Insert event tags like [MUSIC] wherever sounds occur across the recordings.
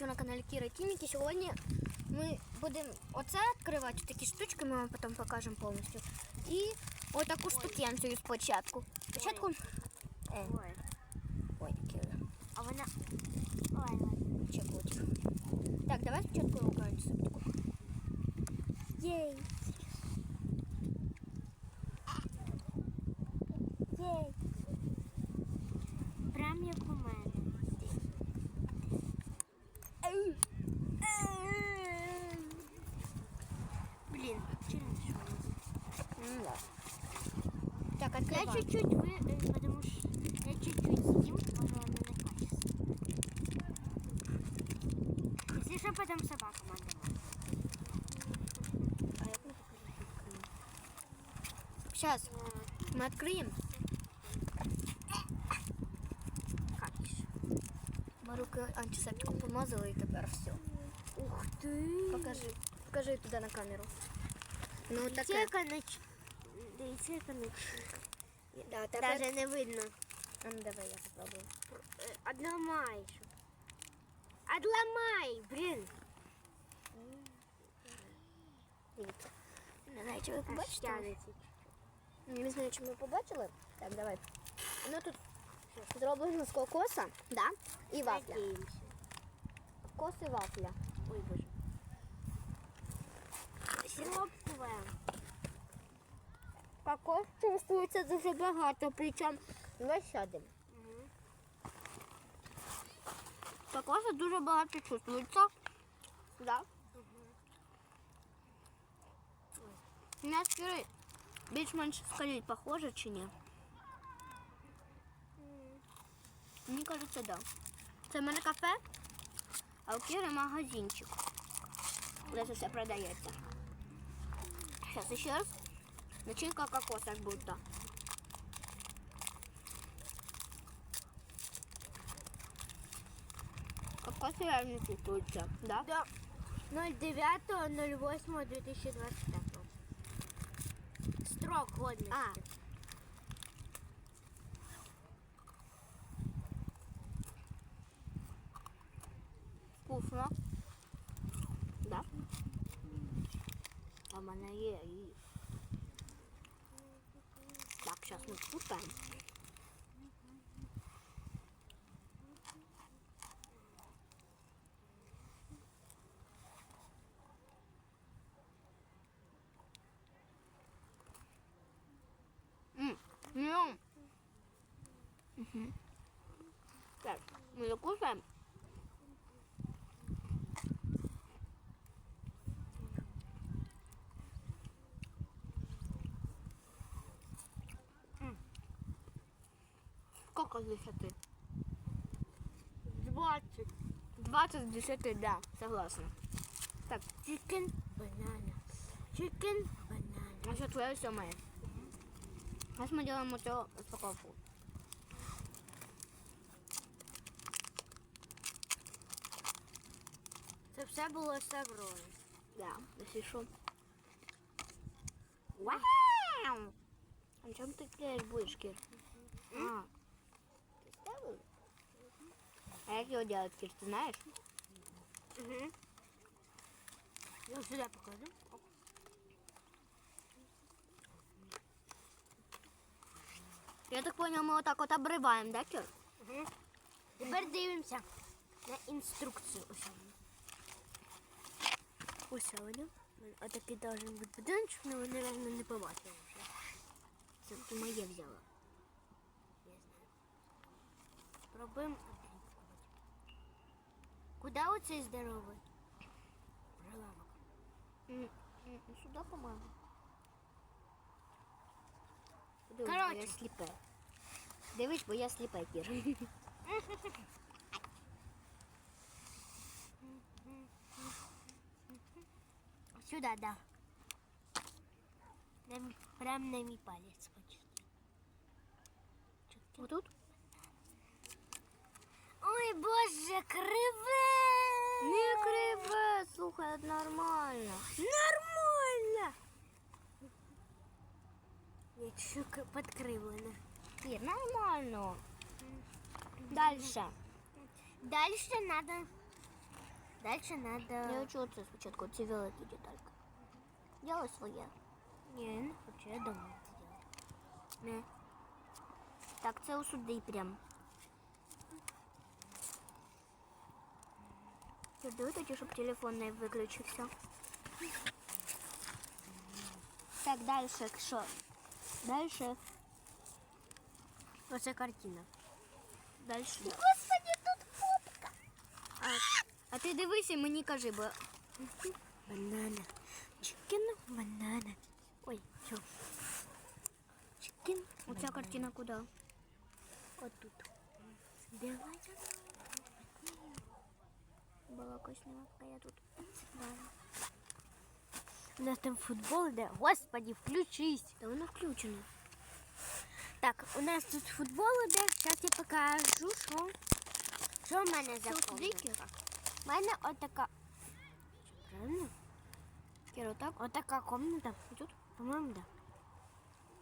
що на каналі Кіра Тіміки. Сьогодні ми будемо оце відкривати, такі штучки ми вам потім покажемо повністю. І отаку штукенцію спочатку. Спочатку. Е, Ой. ой, Кіра, А вона. Ой, ладно. чекотик. Так, давай спочатку рукавицю таку. Єй. Єй. Я открываем. чуть-чуть вы, э, потому что я чуть-чуть съем, может он не на качество. Если что, потом собака отдавать. Сейчас мы откроем. Катиш. Ми руки антисептиком помазали і тепер все. Ух ты! Покажи. Покажи туди на камеру. Ну таке. Дивіться, нач... Дивіться, яка нач... Да, тепер... Даже не видно. А ну давай я попробую. Э, Отломай. Отломай, блин. Дивіться. Не знаю, чи ви побачите. Не знаю, чи ми побачили. Так, давай. Воно тут зроблено з кокоса, да? І вафля. Кокос і вафля. Ой, боже. Пробуємо. Кокос чувствується дуже багато, причому давай сядемо. Кокоса дуже багато чувствується. Да. У нас Кири більш-менш скаліть похоже чи ні? Мені кажеться, да. Це в мене кафе, а у Кири магазинчик. Де це все продається. Сейчас еще раз. Начинка кокоса как будто. Кокос реально чувствуется, да? Да. 09.08.2025. Строк годности. А. Вкусно. Да? А в мене є і. Так, Сколько с десяти? 20. 20 с десяти, да, согласна. Так, Чикен, банана. Чикен, банана. а что твое, все мое. Сейчас мы делаем вот эту распаковку. Це все було з грою. Да, если что. Вау! А чем клеишь бычки? А? А как его делать, Кир, ты знаешь? Угу. Я сюди покажу. Я так понял, мы вот так вот обрываем, да, Кир? Угу. Тепер дивимося на інструкцію. Ось вона. Ось вона. Отакий должен бути будиночок, але ви, мабуть, не побачили вже. Це ти моє взяла. Пробуємо відкрити. Куди оцей здоровий? Прилавок. М, м, Сюда, по-моему. Короче. Бо я сліпе. Дивись, бо я сліпе, Кір. [LAUGHS] Сюда, да. На мій- прям на мій палець почти. Отут? Ой, боже, криве! Не криве, слухай, нормально. Нормально! Я чуть подкривлена. Кір, нормально. Дальше. Дальше надо Дальше надо... Я хочу оце спочатку, ці великі детальки. Ділай своє. Ні, я не хочу, я дома це делаю. Не. Так, це усюди прям. Сюди тоді, щоб телефон не виключився. Так, далі що? Далі. Оце картина. Далі. Господи, тут попка. А, а ти дивися, мені кажи, бо Банана. Чикен, банана. Ой, що? Чикен, оця картина куди? От тут. Давай. Була коснявка, я тут. У нас там футбол йде. Господи, включись. Та воно включено. Так, у нас тут футбол іде. Зараз я покажу, що, що в мене за Це сюди, комната. Кіра? У мене отака. Правильно? Кіра, так? Отака комната. Тут? По-моему, да.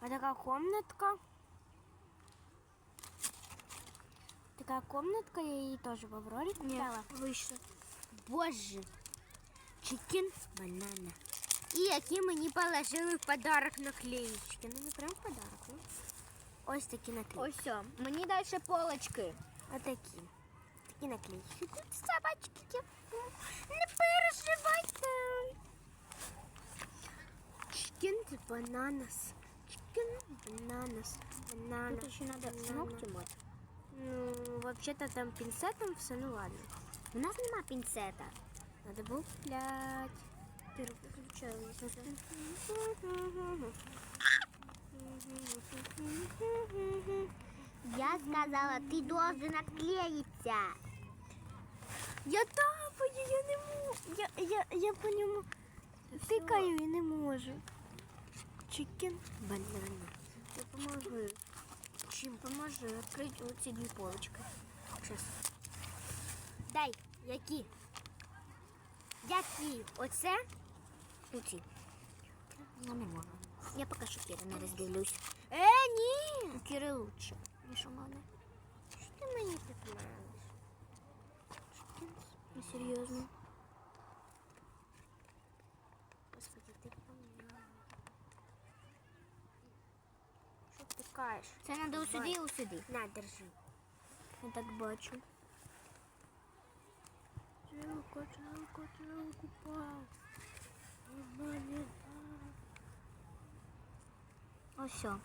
Вот такая комнатка. Такая комнатка, я ей тоже в Авроре купила. вийшло. Боже. Чикен банана. І які мені положили в подарок наклеїчки. Ну не прям в подарок, ну. Ось такі наклеїчки. Ось, о. мені далі полочки. Отакі. Такі наклеїчки. Тут собачки. Не переживайте. Чикен бананас. Чикен бананас. Бананас. Тут ще треба банана. ногті мати. Ну, вообще-то там пинцетом все, ну ладно. У нас нема пінцета. Надо было куплять. Кіра. Я сказала, ти должен наклеїтися. Я тапаю, я не можу. Я, я, я по ньому тикаю і не можу. Чикен банана. Допоможи. Чим? Поможи відкрити оці дві полочки. Щас. Які? Які? Оце? Оці. Я не можу. Я поки що Кіра не роздивлюсь. Е, ні. Кіри лучше, ніж у мене. Що ти мені так маєш? Ну, серйозно. Господи, ти помила. Що ти кажеш? Це треба усюди і усюди. На, держи. Я так бачу. Жилку, пав. Мамі, Ось все.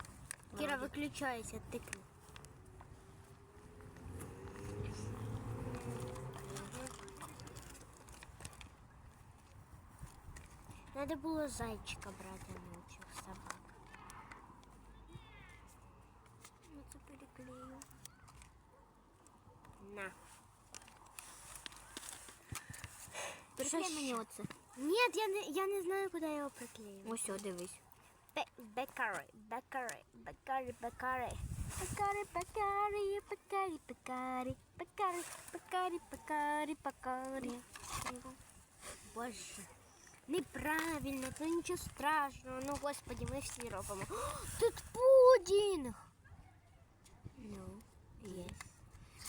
Кіра, виключайся, тикни. Надо було зайчика брати, а не цих собак. Я це переклею. На. Приклей Що мені ще? оце. Нет, я не, я не знаю, куди його приклеїти. Ось, о, дивись. Бекари, бекари, бекари, бекари. Бекари, бекари, бекари, бекари, бекари, бекари, бекари, бекари. Боже, неправильно, то нічого страшного. Ну, господи, ми всі робимо. О, [GASPS] Тут пудінг. Ну, Є.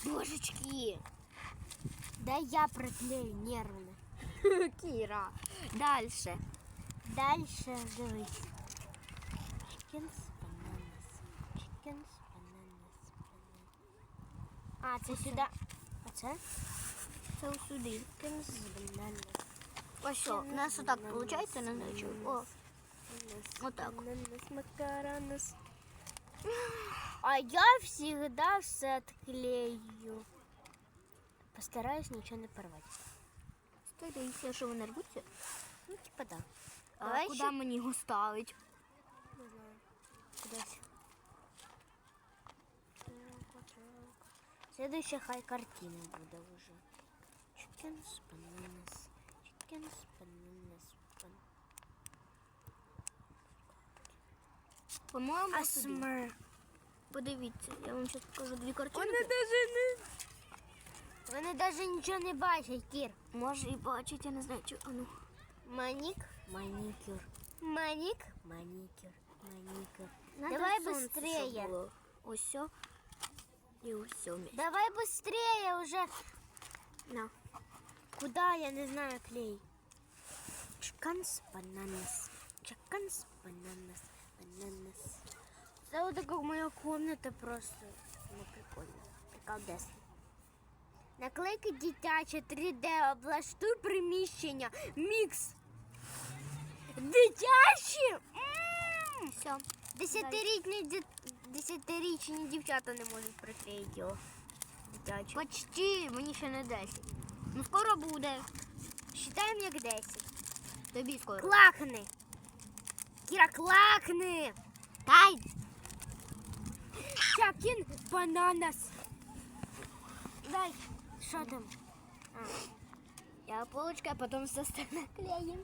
Божечки. Дай я приклею нервно. [LAUGHS] Кіра. Дальше. Дальше дивись. Chickens, bananas. Chickens, bananas, bananas. А, це сюди. А це? Це усюди. Chickens, bananas. Ось що, у нас отак виходить, знаю чого. О, Bananas, Вот так. Bananas, макаронас. А я всегда все отклею. Постараюсь ничего не порвать. Старайся, що вони рвуться. Ну, типа да. А Давай куди ще- мені його ставити? Не знаю. Кудись. Следующая хай картина буде уже. Bananas, chickens, bananas, ban- По-моєму, А Подивіться, я вам зараз покажу дві картинки. даже не... Вони даже нічого не бачать, Кір. Може і бачить, я не знаю, чи... А ну. Манік, манікюр. Манік, манікюр, манікюр. Надо Давай сонце, быстрее. щоб було. Ось все. І ось все. Давай быстрее уже. На. куда, я не знаю, клей. Чеканс, бананас. Чеканс, бананас, бананас. Це от така моя комната просто. Ну, прикольно. Приколдесно. Наклейки дитячі 3D, облаштуй приміщення. Мікс. Дитячі! Все. Десятирічні. Десятирічні дівчата не можуть приклеїти його. Дитячі. Почти, мені ще не 10. Ну скоро буде. Считаємо як 10. Тобі скоро. Клакни. Кіра, клакни. Тай! Чакін бананас. Дай. Що там? Я полочка, а потом все остальное клеим.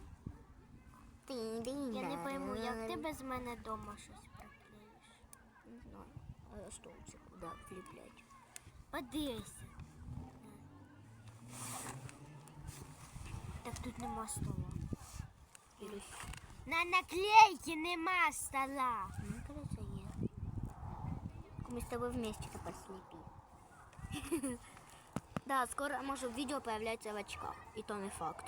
Я не пойму, як ти без мене вдома щось приклеїш. Не знаю. А что у тебя куда влеплять? Подивися. Так тут нема стола. На наклейці нема стола. Мне кажется, нет. Мы с тобой вместе тепер слепи. Да, скоро может видео появляется в очках. И то не факт.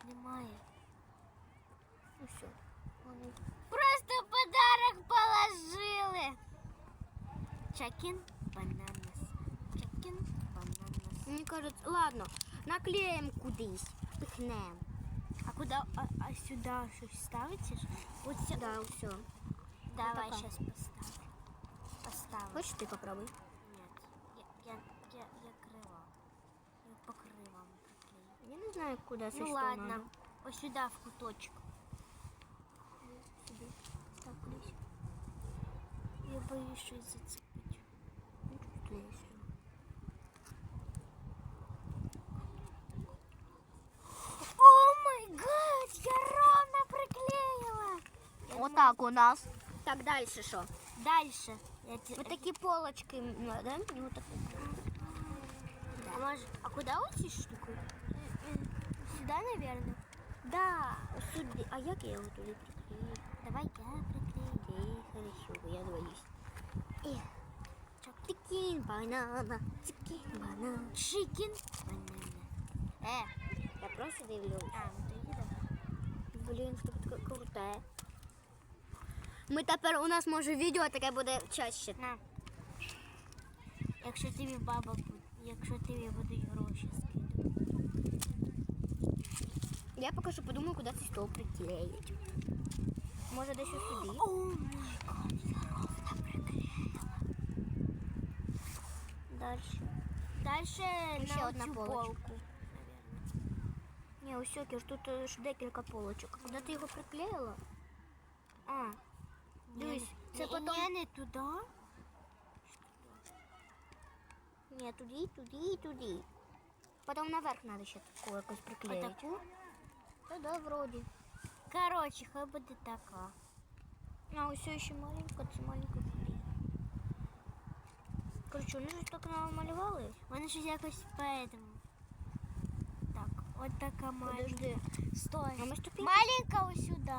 Тут немає. Ну все. Просто подарок положили. Чакін бананас. Чакін бананас. Мне кажется, ладно, наклеим кудись, пихнем. А куди? А, а сюди щось ставиться? ж? От сюди. Да, все. Давай така. зараз поставимо. Поставимо. Хочешь ты попробуй? Я не знаю, куда Ну ладно. Ось сюди в куточок. Сюди. Так, кудись. Я боюсь. Ну, тут и всё. О май гад, я ровно приклеила. Вот так у нас. Так, дальше что? Дальше. Я Вот такие полочки надо. И вот так. А, может, а куда вот эти штуки? Сюда, наверное. Да, сюда. А як я его туда приклею? Давай я приклею. Окей, хорошо, я боюсь. Эх, Чикин банана, чикин банана. Чикен. Банана. Э, Я просто дивлюсь. а, ну тоді давай. Блін, що таке круте. Ми тепер у нас може відео таке буде чаще. На. Якщо тобі баба буде, якщо тобі будуть Я поки що подумаю, куди цей стол приклеїть. Може десь ось сюди. О май гад, я ровно приклеїла. Дальше. Дальше Ще на одна цю полочка. полку. Ні, ось окей, ж тут е, ж декілька полочок. Куди ти його приклеїла? А, дивись, це Ні, потім... Ні, не туди. Ні, туди, туди, туди. Потім наверх треба ще таку якось приклеїти. Отаку. Та да, вроді. Коротше, хай буде така. А, ось ще маленька, це маленька туди. Коротше, вони ж так намалювали. Вони щось якось поэтому. Так, от така маленька. Подожди. Стой. А ми ступінь? Маленька ось сюди.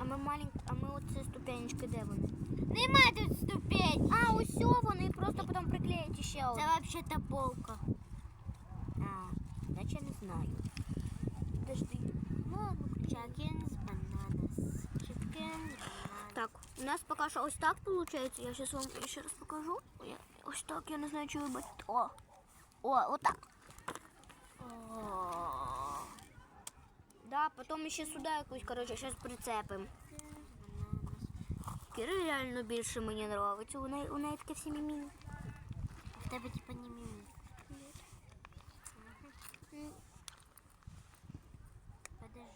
А ми маленькі, а ми оце ступенечки, де вони? Нема тут ступень. А, ось вони просто потім приклеїть ще Це одну. взагалі-то полка. А, значить я не знаю. Подожди. Ладно, чакен з бананас. Чакен з бананас. Так, у нас пока що ось так виходить. Я зараз вам ще раз покажу. Я- Ось так, я не знаю, чи ви бачите. О! О, вот так. О, Да, потім ще сюди якусь, коротше, щось прицепимо. бананас. Кіра реально більше мені подобається. У неї, у неї таке всі міміни. В тебе типа не мімі. Подожди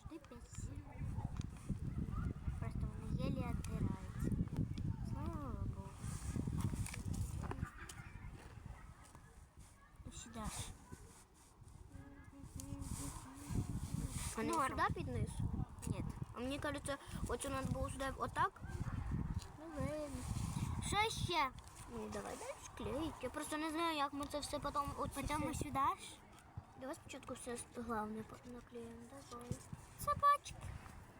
5 секунд. Просто он еле отдирается. Слава богу. Ну, Сюда ж. А не Норм. сюди під низ? Нет. А мені кажеться, оце треба було сюди отак. Ну, ладно. Що ще? Ну, давай далі клеїть. Я просто не знаю, як ми це все потім... Оце Потім все- сюди ж. Давай спочатку все головне наклеїмо. Давай. Собачки.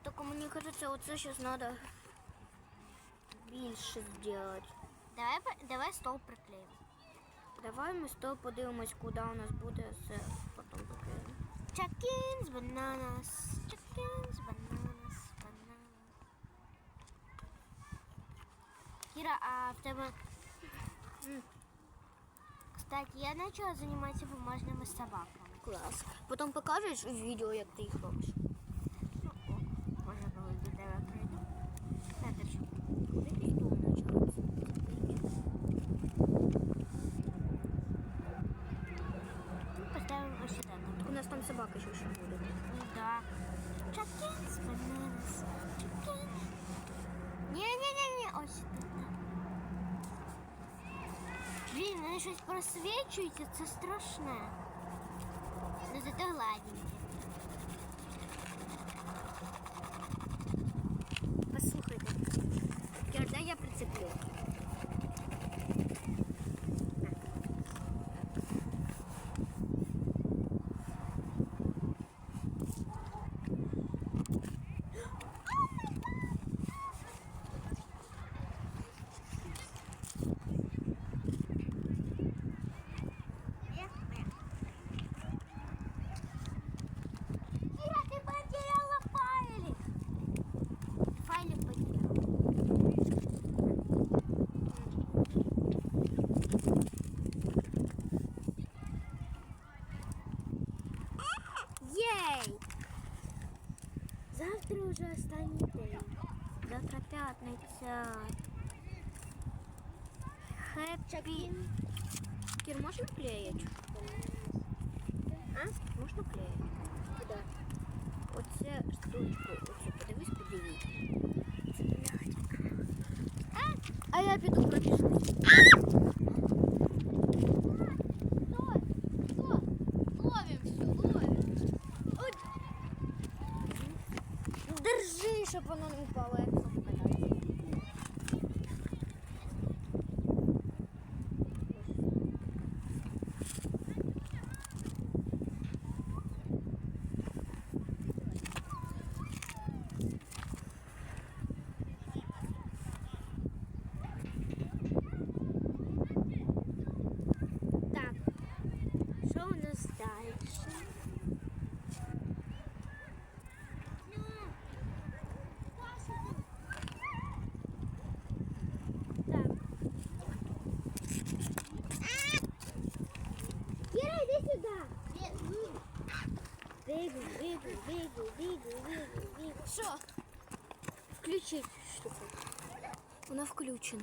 Тільки мені кажеться, оце зараз треба більше зробити. Давай, давай стол приклеим. Давай ми тобою подивимось, куди у нас буде все потім таке. Chickens, bananas, chickens, bananas, bananas. Кіра, а в тебе... Кстати, я почала займатися бумажними собаками. Клас. Потім покажеш в відео, як ти їх робиш. нас там собака ще ще буде. Ну да. Chickens, bananas, chicken. Ні-ні-ні, ось сюди. Блін, вони щось просвічуються, це страшне. Ну зато гладенькі. п'ятниця. Хеппі. Кір, можна клеїть? А? Можна клеїть? Куда? Оце штучку, оцю подивись, подивись. А, а я піду пробіжусь. Вона включена.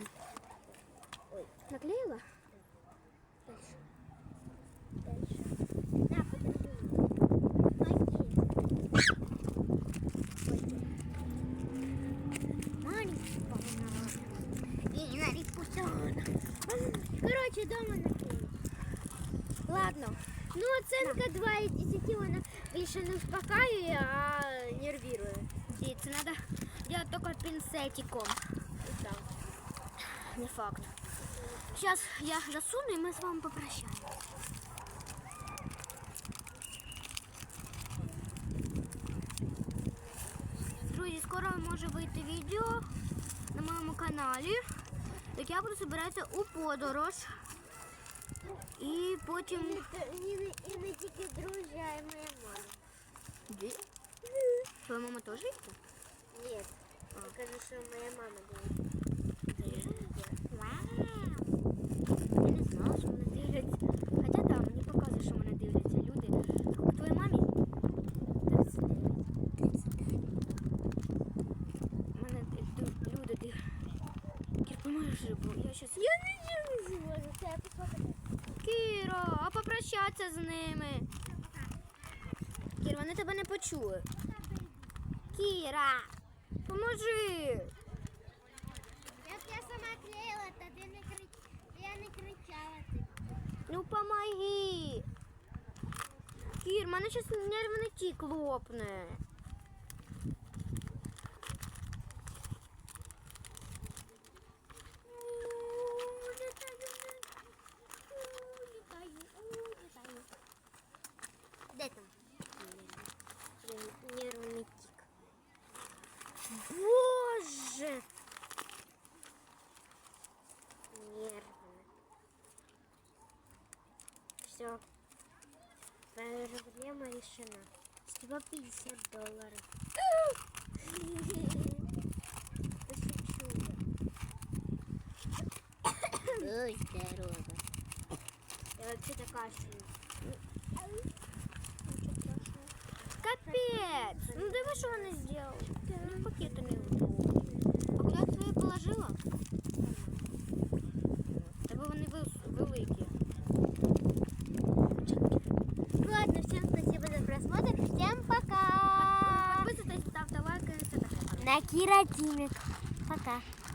Ой. Наклеїла? Дальше. Дальше. На, подержи. Молодец. Маленький погнал. И на репутан. Короче, дома наклеить. Ладно. Ну, оценка 2 із 10, вона більше не успокаює, а нервірує. І це треба делать тільки пінцетиком. Так. Не факт. Сейчас я засуну и мы с вами попрощаемся. Друзі, скоро може вийти відео на моєму каналі. Так я буду збиратися у подорож. І потім. І не, і не тільки друзі, а й моя мама. Де? Твоя мама теж є? Ні, я кажу, що моя мама дивиться. Я не знала, що мене дивляться. Хоча там мені показує, що мене дивляться люди. А твоїй мамі 39. 39. мене люди дивляться. Кір, поможи, бо я щас... Я зможу. Кіро, а попрощатися з ними. Кір, вони тебе не почули. Кіра, поможи. клеїла, то ти не крич... я не кричала. Ти. Ну помоги. Кір, мене зараз нервний тік лопне. Проблема решена. 150 долларов. Ой, здорово. Я вообще-то кашляю. Капец! Ну диви, що вони зробили. Ну, пакети не витягнули. А ти свої положила? Тебе вони вис- Тимик. Пока.